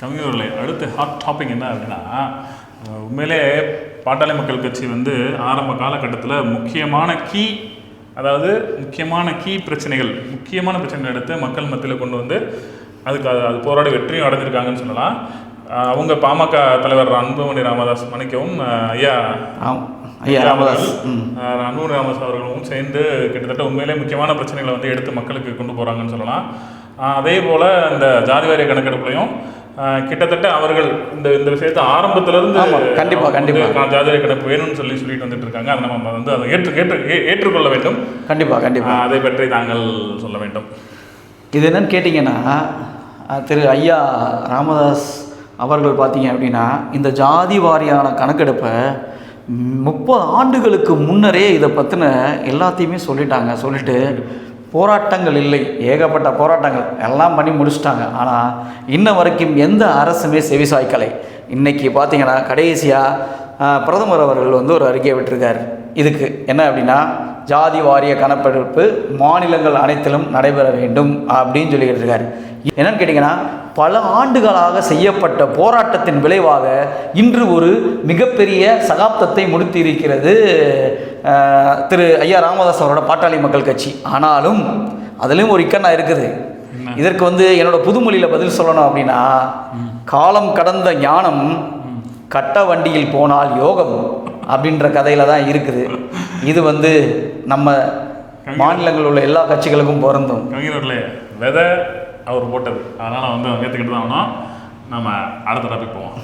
கவிஞர்களே அடுத்த hot topic என்ன அப்படின்னா உண்மையிலே பாட்டாளி மக்கள் கட்சி வந்து ஆரம்ப காலகட்டத்தில் முக்கியமான கீ அதாவது முக்கியமான கீ பிரச்சனைகள் முக்கியமான பிரச்சனைகள் எடுத்து மக்கள் மத்தியில் கொண்டு வந்து அதுக்கு அது அது போராடி வெற்றியும் அடைஞ்சிருக்காங்கன்னு சொல்லலாம். அவங்க பாமக தலைவர் அன்புமணி ராமதாஸ் மன்னிக்கவும் ஐயா ஐயா ராமதாஸ். அன்புமணி ராமதாஸ் அவர்களும் சேர்ந்து கிட்டத்தட்ட உண்மையிலே முக்கியமான பிரச்சனைகளை வந்து எடுத்து மக்களுக்கு கொண்டு போகிறாங்கன்னு சொல்லலாம். அதே போல் இந்த ஜாதிவாரிய கணக்கெடுப்புலையும் கிட்டத்தட்ட அவர்கள் இந்த இந்த விஷயத்தை ஆரம்பத்திலிருந்து ஆமா, கண்டிப்பா, அவங்க வந்து கண்டிப்பா. கா- ஜாதிவாரிய கணக்கு வேணும்னு சொல்லி சொல்லிட்டு வந்துட்டு இருக்காங்க அதை நம்ம வந்து அதை ஏற்று ஏற்று ஏற்றுக்கொள்ள வேண்டும். கண்டிப்பாக கண்டிப்பாக அதை பற்றி தாங்கள் சொல்ல வேண்டும். இது என்னன்னு கேட்டிங்கன்னா திரு ஐயா ராமதாஸ் அவர்கள் பார்த்தீங்க அப்படின்னா இந்த ஜாதி வாரியான கணக்கெடுப்பை முப்பது ஆண்டுகளுக்கு முன்னரே இதை பற்றின எல்லாத்தையுமே சொல்லிட்டாங்க சொல்லிட்டு போராட்டங்கள் இல்லை ஏகப்பட்ட போராட்டங்கள் எல்லாம் பண்ணி முடிச்சிட்டாங்க. ஆனால் இன்ன வரைக்கும் எந்த அரசுமே செவிசாய்க்கலை இன்றைக்கி பார்த்தீங்கன்னா கடைசியாக பிரதமர் அவர்கள் வந்து ஒரு அறிக்கை விட்டிருக்காரு. இதுக்கு என்ன அப்படின்னா ஜாதி வாரிய கணக்கெடுப்பு மாநிலங்கள் அனைத்திலும் நடைபெற வேண்டும் அப்படின்னு சொல்லிக்கிட்டு இருக்காரு என்னன்னு கேட்டிங்கன்னா பல ஆண்டுகளாக செய்யப்பட்ட போராட்டத்தின் விளைவாக இன்று ஒரு மிகப்பெரிய சகாப்தத்தை முடித்திருக்கிறது திரு ஐயா ராமதாஸ் அவரோட பாட்டாளி மக்கள் கட்சி. ஆனாலும் அதுலேயும் ஒரு இக்கண்ணா இருக்குது. இதற்கு வந்து என்னோட புதுமொழியில் பதில் சொல்லணும் அப்படின்னா காலம் கடந்த ஞானம் கட்ட வண்டியில் போனால் யோகம். அப்படின்ற கதையில தான் இருக்குது. இது வந்து நம்ம மாநிலங்களில் உள்ள எல்லா கட்சிகளுக்கும் பொருந்தும். கவிஞர்களே விதை அவர் போட்டது. அதனால் வந்து ஏற்றுக்கிட்டு தான் ஆகணும். நம்ம அடுத்த டாபிக் போவோம்.